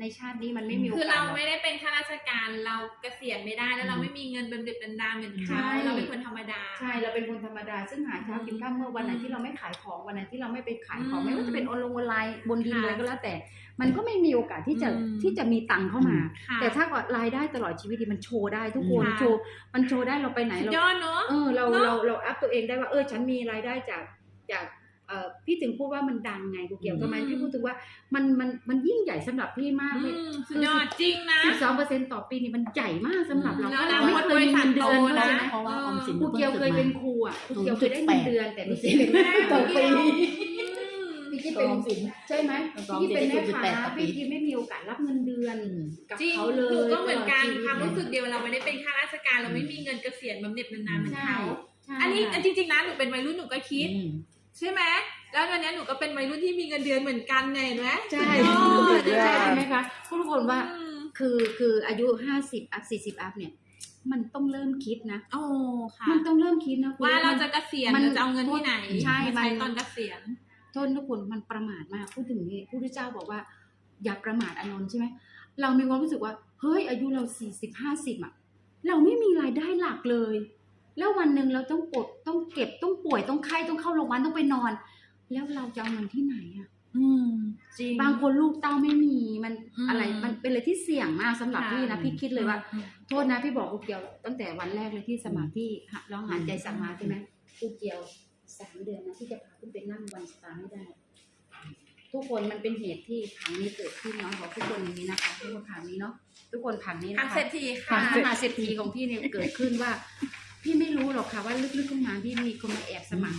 ในชาตินี้มันไม่มีโอกาส คือเราหรอกไม่ได้เป็นข้าราชการเราเกษียณไม่ได้แล้วเราไม่มีเงินเป็นเด็ดเป็นดาเหมือนใช่ เขาเราเป็นคนธรรมดา ใช่เราเป็นคนธรรมดา ซึ่งหาเช้ากินข้าวเมื่อวันไหนอืมที่เราไม่ขายของวันไหนที่เราไม่ไปขายของอืมไม่ว่าจะเป็นออนไลน์ออนไลน์บนดินค่ะอะไรก็แล้วแต่ มันก็ไม่มีโอกาสที่จะอืม ที่จะมีตังค์เข้ามา ค่ะ แต่ถ้าว่ารายได้ตลอดชีวิตนี่มันโชว์ได้ทุกคนค่ะ โชว์มันโชว์ได้เราไปไหนสุดเรา ยอดเนาะ เออเราเนอะเราเราอัพตัวเองได้ว่าเออฉันมีรายได้จากจากเอ่อ พี่ถึงพูดว่ามันดังไงกูเกี่ยวทำไมอืมพี่พูดถึงว่ามันมันมันยิ่งใหญ่สำหรับพี่มากเลยอืมสุดยอดจริงนะสิบสองเปอร์เซ็นต์ต่อปีนี่มันใหญ่มากสำหรับเราแล้วเราเราไม่เคยมีเงินเดือนบริษัทโตนะใช่ไหมเพราะว่าออมสินครูเกียวเคยเป็นครูอะครูเกียวเคยได้เงินเดือนแต่พี่กิ๊เป็นแม่แม่ต่ต่ออปีปีพี่กิ๊เป็นออมสินใช่ไหมออมพี่สินเป็นแม่ได้ค้า18ต่อปีพี่กิ๊ไม่มีโอกาสรับเงินเดือนกับจริงเขาเลยหนูก็เหมือนกันตลอดชีวิตความรู้สึกเดียวเราไม่ได้เป็นข้าราชการเราไม่มีเงินเกษียณบำเหน็จบำนาญเหมือนใช่เขาใช่อันนี้ค่ะจริงๆนะหนูเป็นวัยรุ่นหนูก็คิดอืม ใช่ไหมแล้ววันนี้หนูก็เป็นวัยรุ่นที่มีเงินเดือนเหมือนกันเนี่ยเห็นไหมใช่สุดยอดใช่ไหมคะทุกคนว่าอืมคือคืออายุห้าสิบอัพสี่สิบอัพเนี่ย มันต้องเริ่มคิดนะโอ้ค่ะมันต้องเริ่มคิดนะคุณว่าเรามันจะเกษียณมันเราจะเอาเงินที่ไหนใช่มาใช้มันตอนเกษียณโทษทุกคนมันประมาทมากพูดถึงนี่ผู้ที่เจ้าบอกว่า อย่าประมาทอานนท์ใช่ไหมเรามีความรู้สึกว่าเฮ้ยอายุเราสี่สิบห้าสิบอะเราไม่มีรายได้หลักเลย แล้ววันหนึ่งเราต้องปลดต้อง เก็บต้องป่วยต้องไข้ต้องเข้าโรงพยาบาลต้องไปนอน แล้วเราจะเอาเงินที่ไหนอะอืมจริง บางคนลูกเต้าไม่มีมันอืมอะไรมันเป็นอะไรที่เสี่ยงมากสำหรับค่ะพี่นะพี่คิดเลยว่า อืมโทษนะพี่บอกกูเกียว ตั้งแต่วันแรกเลยที่สมัครที่ร้องหายใจสั่งมาใช่ไหมกูเกียวสามเดือนนะที่จะพาขึ้นไปนั่งวันสตาร์ให้ได้ ทุกคนมันเป็นเหตุที่ผังนี้เกิดขึ้นเนาะบอกทุกคนอย่างนี้นะคะทุกคนผังนี้เนาะทุกคนผังนี้ทางนะคะ เศรษฐีผัค่ะงมหาเศรษฐีของพี่เนี่ยเกิดขึ้นว่า พี่ไม่รู้หรอกค่ะว่าลึกๆขึ้นมาพี่มีคนมาแอบสมัคร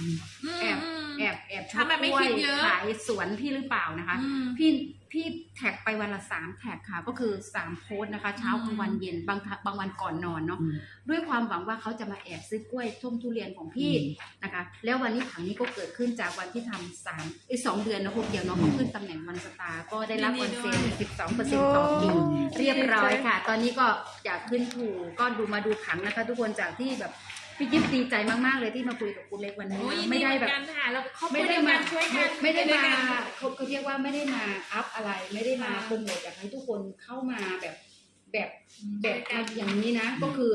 แอบม แอบแอบชทำแบบไม่คิดเยอะ ขายสวนพี่หรือเปล่านะคะ อืม พี่พี่แท็กไปวันละสามแท็กค่ะ ก็คือสามโพสต์นะคะ เช้ากลางวันเย็นบางทะบางวันก่อนนอนเนาะอืม ด้วยความหวังว่าเขาจะมาแอบซื้อกล้วยส้มทุเรียนของพี่อืมนะคะ แล้ววันนี้ผังนี้ก็เกิดขึ้นจากวันที่ทำสามไอ้สองเดือนนะคุณเดียวเนาะเขาขึ้นตำแหน่งวันสตาร์ก็ได้รับวันเซลสิบสองเปอร์เซ็นต์ต่อปี เรียบร้อยค่ะ ตอนนี้ก็อยากขึ้นถูกก็ดูมาดูผังนะคะ ทุกคนจากที่แบบ พี่จิ๊บดีใจมากๆเลยที่มาคุยกับคุณเล็กวันนี้ โอ้ยไม่ได้แบบยินเหมือนกันค่ะเราครอบครัไม่วได้เดียวมากันช่วยกันไม่ได้ด้วยมากันเขาเขาเรียกว่าไม่ได้มาอัพอะไร ไม่ได้มาโปรโมทอยากให้ทุกคนเข้ามาแบบแบบแบบมาอย่างนี้นะ ก็คือ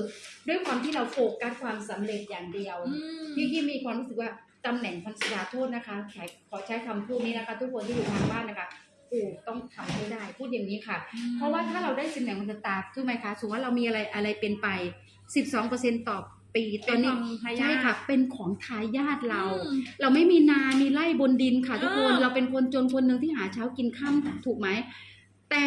ด้วยความที่เราโฟกัสความสำเร็จอย่างเดียวอืมพี่ที่มีความรู้สึกว่าตำแหน่งพันศดาโทษนะคะขอขอใช้คำพูดนี้นะคะ ทุกคนที่อยู่ทางบ้านนะคะกูต้องทำให้ได้พูดอย่างนี้ค่ะ เพราะว่าถ้าเราได้ตำแหน่งพันศตาถูกไหมคะสมมติว่าเรามีอะไรอะไรเป็นไป 12%ต่อ ปีตอนนี้เป็นของทายาทใช่ค่ะ เป็นของทายาทเราอืมเราไม่มีนามีไร่บนดินค่ะทุกคนเออเราเป็นคนจนคนหนึ่งที่หาเช้ากินข้ามถูกไหม แต่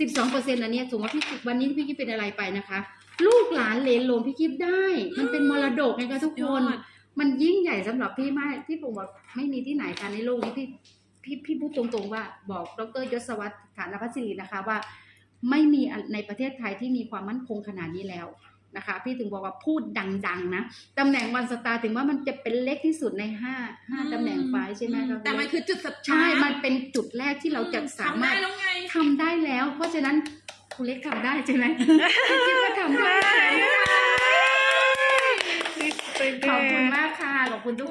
สิบสองเปอร์เซ็นต์อันเนี้ยสมมติว่าพี่กิ๊บวันนี้พี่กิ๊บเป็นอะไรไปนะคะ ลูกหลานเหลนโหลนพี่กิ๊บได้ มันเป็นมรดกไงคะทุกคนยอดมันยิ่งใหญ่สำหรับพี่มากที่ผมบอกไม่มีที่ไหนค่ะในโลกนี้พี่พี่พี่พูดตรงๆว่าบอกดรยศวัตรฐานพัชรีนะคะว่า ไม่มีอันในประเทศไทยที่มีความมั่นคงขนาดนี้แล้ว นะคะ พี่ถึงบอกว่าพูดดังๆนะตำแหน่งวันสตาร์ถึงว่ามันจะเป็นเล็กที่สุดในห้าห้าตำแหน่งไฟล์ใช่ไหมคะแต่มันคือจุดสตาร์ทใช่มันเป็นจุดแรกที่เราจะสามารถทำได้แล้วไงทำได้แล้ว เพราะฉะนั้นคุณเล็กทำได้ใช่ไหมพี่คิดว่าทำได้ขอบคุณมากค่ะขอบคุณทุก